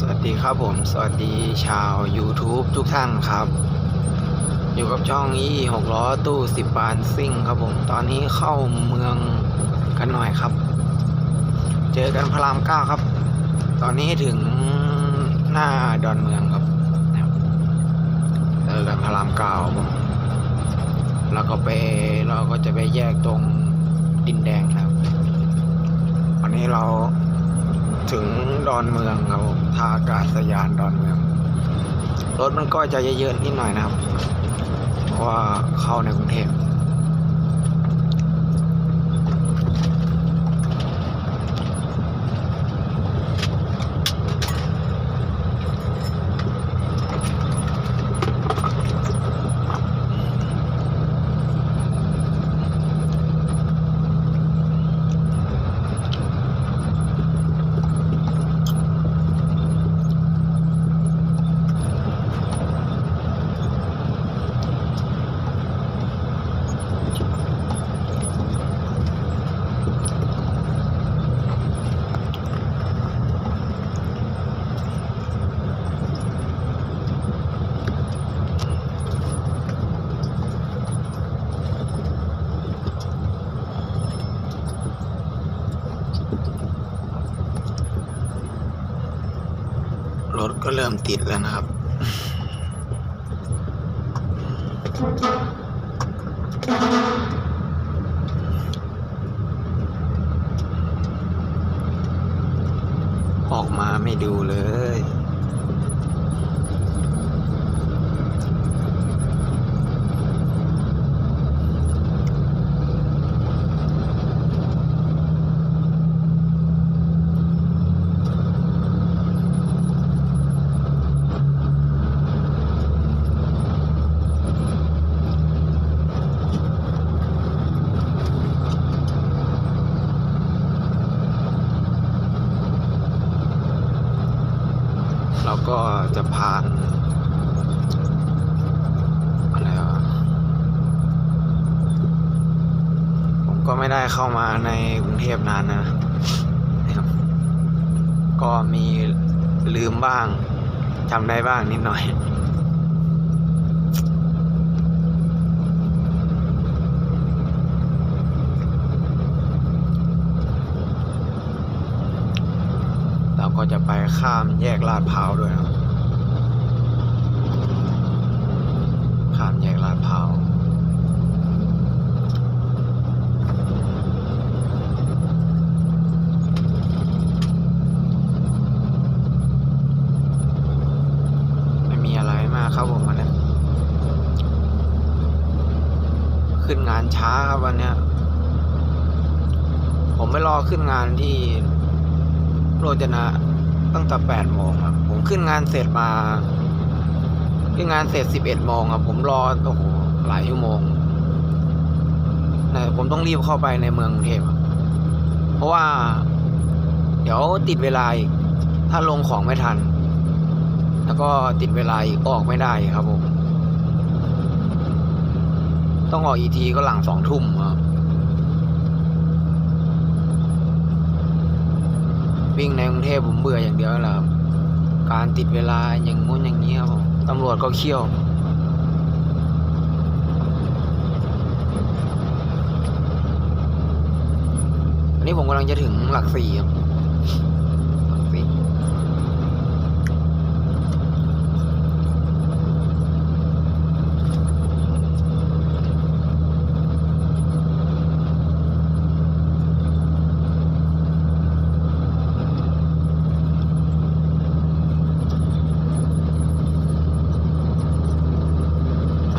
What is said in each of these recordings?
สวัสดีครับผม สวัสดีชาว YouTube ทุกท่านครับ อยู่กับช่องนี้หกล้อตู้สิบบานซิ่งครับผม ตอนนี้เข้าเมืองกันหน่อยครับ เจอกันพระรามเก้าครับ ตอนนี้ถึงหน้าดอนเมืองครับเจอกันพระรามเก้าครับผมแล้วก็ไปเราก็จะไปแยกตรงดินแดงครับวันนี้เรา ถึงดอนเมืองครับท่าอากาศยานดอนเมือง รถมันก็จะเยอะๆนิดหน่อยนะครับ เพราะว่าเข้าในกรุงเทพ รถก็เริ่มติดแล้วนะครับ ออกมาไม่ดูเลย เราก็จะผ่านอะไรวะผมก็ไม่ได้เข้ามาในกรุง เทพนานนะนะครับ ก็มีลืมบ้างจำได้บ้างนิดหน่อย เราก็จะไปข้ามแยกลาดพร้าวด้วยนะครับข้ามแยกลาดพร้าว ไม่มีอะไรมากครับผมวันนี้ ขึ้นงานช้าครับวันเนี้ย ผมไปรอขึ้นงานที่โรจนะตั้งแต่แปดโมงครับ ผมขึ้นงานเสร็จมาขึ้นงานเสร็จสิบเอ็ดโมงครับผมรอโอ้โหหลายชั่วโมงแต่ผมต้องรีบเข้าไปในเมืองกรุงเทพเพราะว่า เดี๋ยวติดเวลาอีกถ้าลงของไม่ทัน แล้วก็ติดเวลาอีกออกไม่ได้ครับผม ต้องออกอีทีก็หลังสองทุ่มครับวิ่งในกรุงเทพผมเบื่ออย่างเดียวแหละครับการติดเวลาอย่างงู้นอย่างนี้ครับตำรวจก็เขี้ยวอันนี้ผมกำลังจะถึงหลักสี่ครับหลักสี่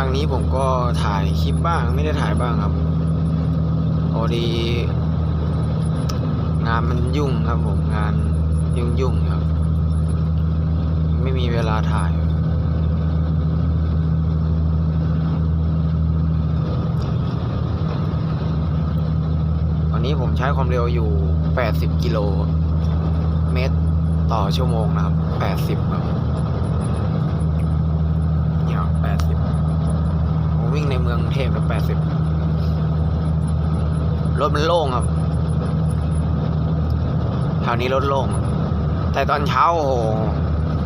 ทาง นี้ผมก็ถ่ายคลิปบ้างไม่ได้ถ่ายบ้างครับพอดี งานมันยุ่งครับผมงานยุ่งยุ่งครับ ไม่มีเวลาถ่าย วันนี้ผมใช้ความเร็วอยู่ 80 กิโลเมตรต่อชั่วโมงนะครับ 80ครับเนี่ย80 ผม วิ่งในเมืองกรุงเทพแล้ว80รถมันโล่งครับแถวนี้รถโล่ง แต่ตอนเช้าโอ้โห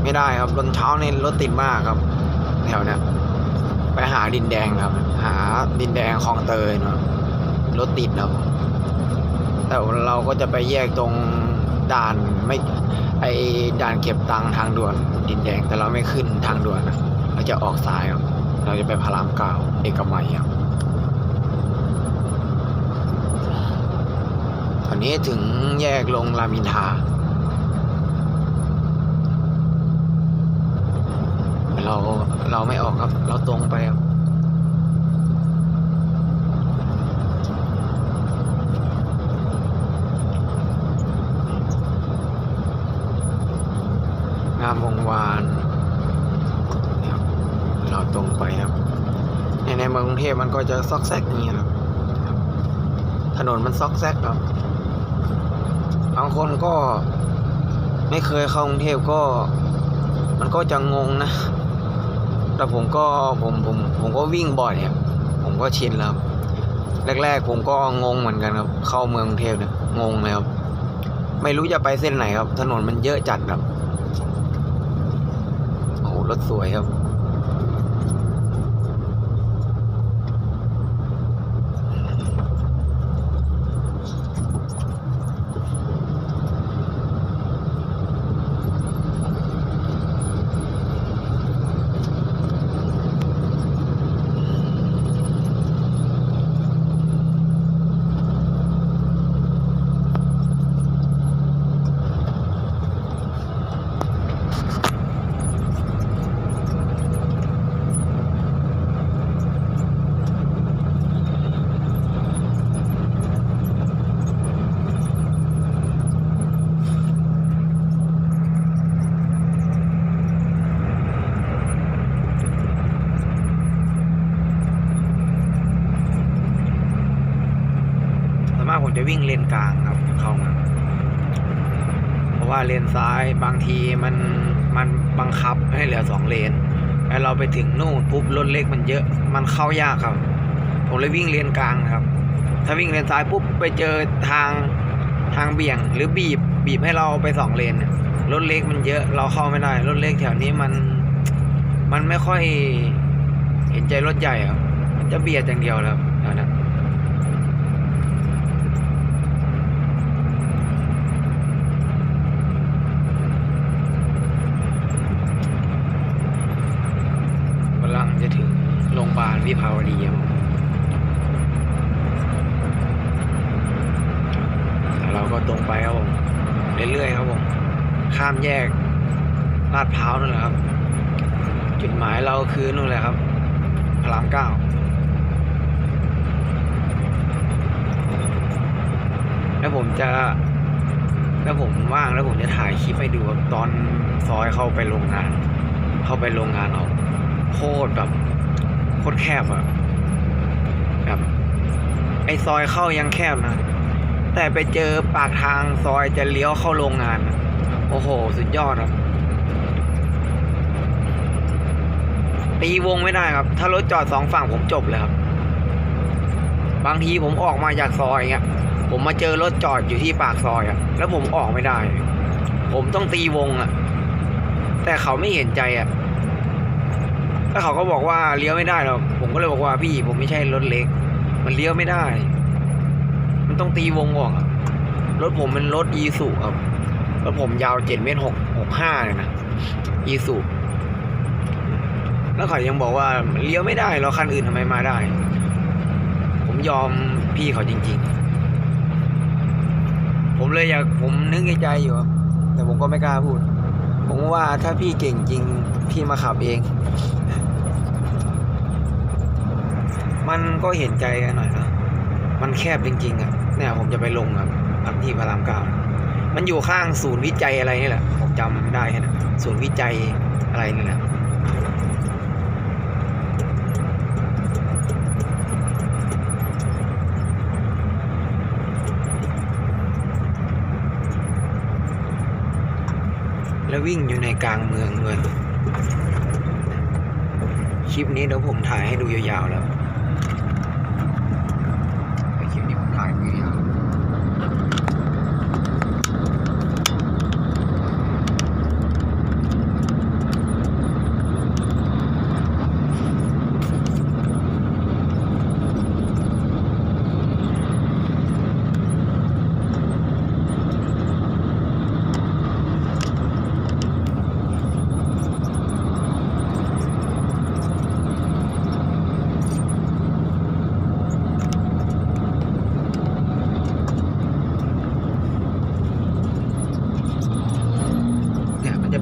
ไม่ได้ครับตอนเช้านี่รถติดมากครับ แถวเนี้ยไปหาดินแดงครับ หาดินแดงคลองเตยเนาะรถติดครับแต่เราก็จะไปแยกตรงด่านไม่ไอด่านเก็บตังค์ทางด่วนดินแดงแต่เราไม่ขึ้นทางด่วนนะเราจะออกซ้ายครับ เราจะไปพระรามเก้าเอกมัยครับตอนนี้ถึงแยกลงรามินทาเราเราไม่ออกครับ เราตรงไปครับงามวงวานครับเราตรงไปครับในใน เมืองกรุงเทพมันก็จะซอกแซกอย่างนี้ครับครับ ถนนมันซอกแซกครับ บางคนก็ไม่เคยเข้ากรุงเทพก็ มันก็จะงงนะ แต่ผมก็ผมผมผมก็วิ่งบ่อยครับผมก็ชินแล้วแรก ๆ ผมก็งงเหมือนกันครับ เข้าเมืองกรุงเทพเนี่ยงงเลยครับ ไม่รู้จะไปเส้นไหนครับ ถนนมันเยอะจัดครับโอ้รถสวยครับ ผมจะวิ่งเลนกลางครับเข้ามาเพราะว่าเลนซ้ายบางทีมันมันบังคับให้เหลือสองเลนแล้วเราไปถึงนู่นปุ๊บรถเล็กมันเยอะมันเข้ายากครับ ผมเลยวิ่งเลนกลางครับ ถ้าวิ่งเลนซ้ายปุ๊บไปเจอทางทางเบี่ยงหรือบีบบีบให้เราไปสองเลนรถเล็กมันเยอะเราเข้าไม่ได้รถเล็กแถวนี้มันมันไม่ค่อยเห็นใจรถใหญ่ครับ มันจะเบียดอย่างเดียวแล้วแถวนั้น กำลังจะถึงโรงพยาบาล วิภาวดีครับเราก็ตรงไปครับผมเรื่อยๆครับผมข้ามแยกลาดพร้าวนั่นแหละครับ จุดหมายเราคือนู่นแหละครับพระรามเก้าแล้วผมจะ แล้วผมว่างแล้วผมจะถ่ายคลิปให้ดูตอนซอยเข้าไปโรงงาน เข้าไปโรงงานเอาโคตรแบบ โคตรแคบอะแบบไอซอยเข้ายังแคบนะ แต่ไปเจอปากทางซอยจะเลี้ยวเข้าโรงงาน โอ้โห สุดยอดครับตีวงไม่ได้ครับ ถ้ารถจอดสองฝั่งผมจบเลยครับ บางทีผมออกมาจากซอยเงี้ย ผมมาเจอรถจอดอยู่ที่ปากซอยอะแล้วผมออกไม่ได้ ผมต้องตีวงอะแต่เขาไม่เห็นใจอะ แล้วเขาก็บอกว่าเลี้ยวไม่ได้หรอกผมก็เลยบอกว่าพี่ผมไม่ใช่รถเล็ก มันเลี้ยวไม่ได้ มันต้องตีวงออกรถผมเป็นรถอีสุครับรถผมยาวเจ็ดเมตรหกหกห้าเลยนะอีสุแล้วเขายังบอกว่าเลี้ยวไม่ได้แล้วคันอื่นทำไมมาได้ ผมยอมพี่เขาจริง ๆ ผมเลยอยากผมนึกในใจอยู่แต่ผมก็ไม่กล้าพูด ผมว่าถ้าพี่เก่งจริง พี่มาขับเอง มันก็เห็นใจกันหน่อยนะมันแคบจริงๆอะเนี่ยผมจะไปลงอะอันที่พระรามเก้ามันอยู่ข้างศูนย์วิจัยอะไรนี่แหละผมจำได้แค่นั้นศูนย์วิจัยอะไรนี่แหละแล้ววิ่งอยู่ในกลางเมืองเลย คลิปนี้เดี๋ยวผมถ่ายให้ดูยาวๆแล้วคลิปนี้ผมถ่ายดูยาว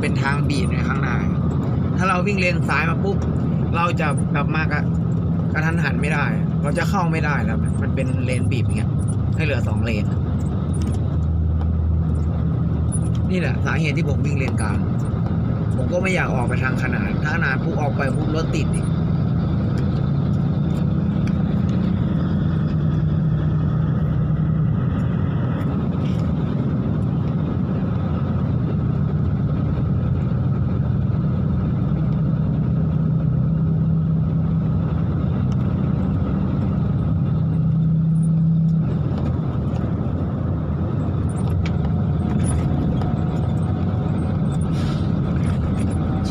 เป็นทางบีบในข้างหน้า ถ้าเราวิ่งเลนซ้ายมาปุ๊บ เราจะแบบมากระกระทันหันไม่ได้ เราจะเข้าไม่ได้แล้ว มันเป็นเลนบีบอย่างเงี้ย ให้เหลือสองเลน นี่แหละสาเหตุที่ผมวิ่งเลนกลาง ผมก็ไม่อยากออกไปทางขนาด ถ้าขนาดปุ๊บออกไปปุ๊บรถติดอีก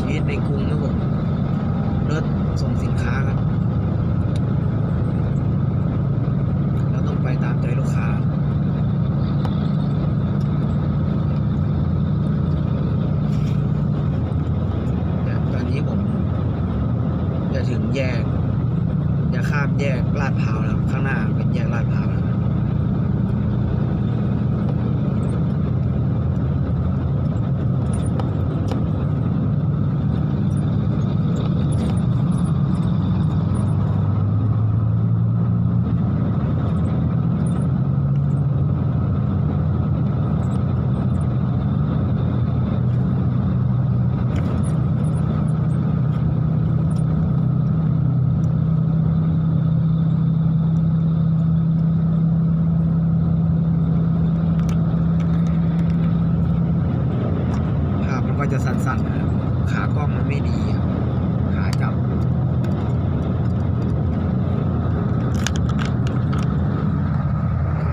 ชีวิตในกรุงนะผมรถส่งสินค้าครับ เราต้องไปตามใจลูกค้า แต่ตอนนี้ผม จะถึง แยก จะข้ามแยกลาดพร้าวแล้วข้างหน้าเป็นแยกลาดพร้าวแล้ว ภาพมันก็จะสั่นๆนะครับขากล้องมันไม่ดีครับขาจับ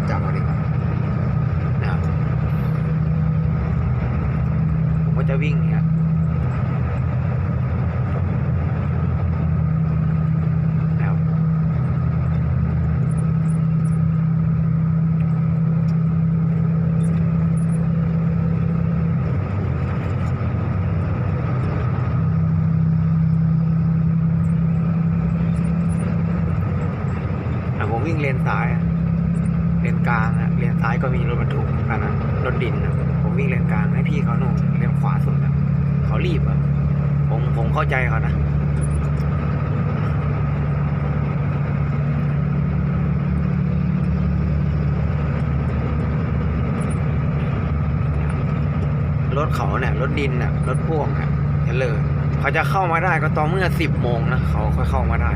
จับมาดิครับนะครับผมก็ จะวิ่งเนี่ยนะครับแต่ผมวิ่งเลนซ้ายอะเลนกลางอะเลนซ้ายก็มีรถบรรทุกเหมือนกันนะรถดินนะผมวิ่งเลนกลางให้พี่เขาหนุ่มเลนขวาสุดนะเขา รีบอะผมผมเข้าใจเขานะรถเขาเนี่ยรถดินเนี่ยรถพ่วงเนี่ยเทเลอร์เขาจะเข้ามาได้ก็ต่อเมื่อสิบโมงนะเขาค่อยเข้ามาได้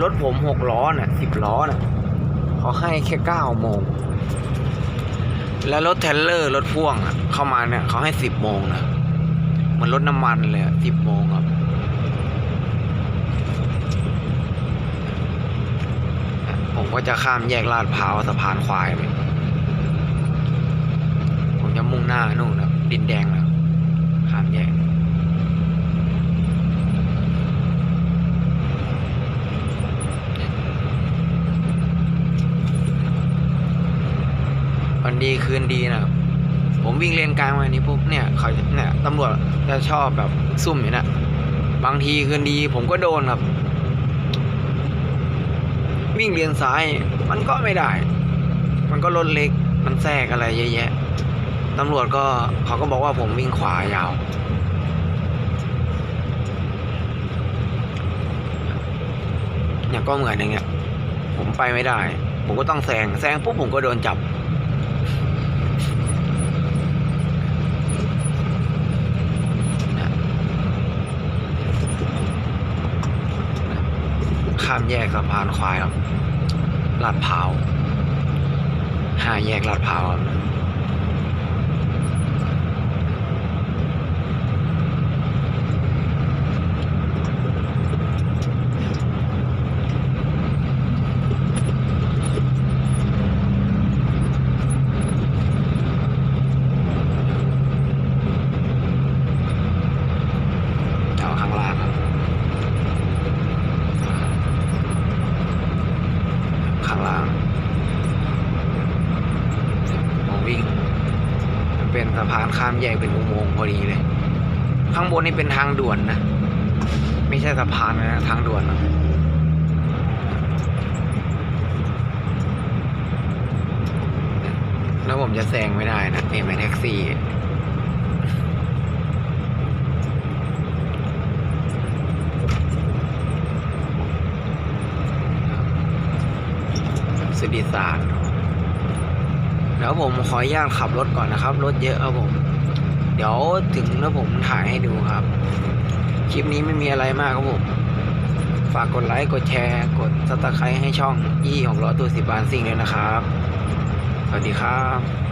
รถผมหกล้อเนี่ยสิบล้อเนี่ยเขาให้แค่เก้าโมง แล้วรถเทลเลอร์รถพ่วงอะ เข้ามาเนี่ยเขาให้สิบโมงนะเหมือนรถน้ำมันเลยสิบโมงครับผมก็จะข้ามแยกลาดพร้าวสะพานควายไปผมจะมุ่งหน้านู่นนะดินแดงแล้วข้ามแยก วัน ดีคืนดีนะครับผมวิ่งเลนกลางมานี้ปุ๊บเนี่ยเขาเนี่ยตำรวจจะชอบแบบซุ่มอยู่นะบางทีคืนดีผมก็โดนครับ วิ่งเลนซ้ายมันก็ไม่ได้ มันก็รถเล็กมันแทรกอะไรเยอะแยะตำรวจก็เขาก็บอกว่าผมวิ่งขวายาว เนี่ยก็เหมือนอย่างเงี้ยผมไปไม่ได้ ผมก็ต้องแซงแซงปุ๊บผมก็โดนจับ ข้ามแยกสะพานควายครับลาดพร้าวห้าแยกลาดพร้าวครับแถวข้างล่างครับ ข้างล่าง ผมวิ่ง มัน อนสะพานข้ามแยกเป็นอุโมงค์พอดีเลย ข้างบนนี่เป็นทางด่วนนะ ไม่ใช่สะพานนะทางด่วนนะแล้วผมจะแซงไม่ได้นะเอ็มแท็กซี่ สุดิสารเดี๋ยว ผมขออนุญาตขับรถก่อนนะครับ รถเยอะครับผม เดี๋ยวถึงแล้วผมถ่ายให้ดูครับ คลิปนี้ไม่มีอะไรมากครับผม ฝากกดไลค์ กดแชร์ กดซับสไครต์ให้ช่องยี่ของร้อตัวสิบบานซิ่งด้วยนะครับ สวัสดีครับ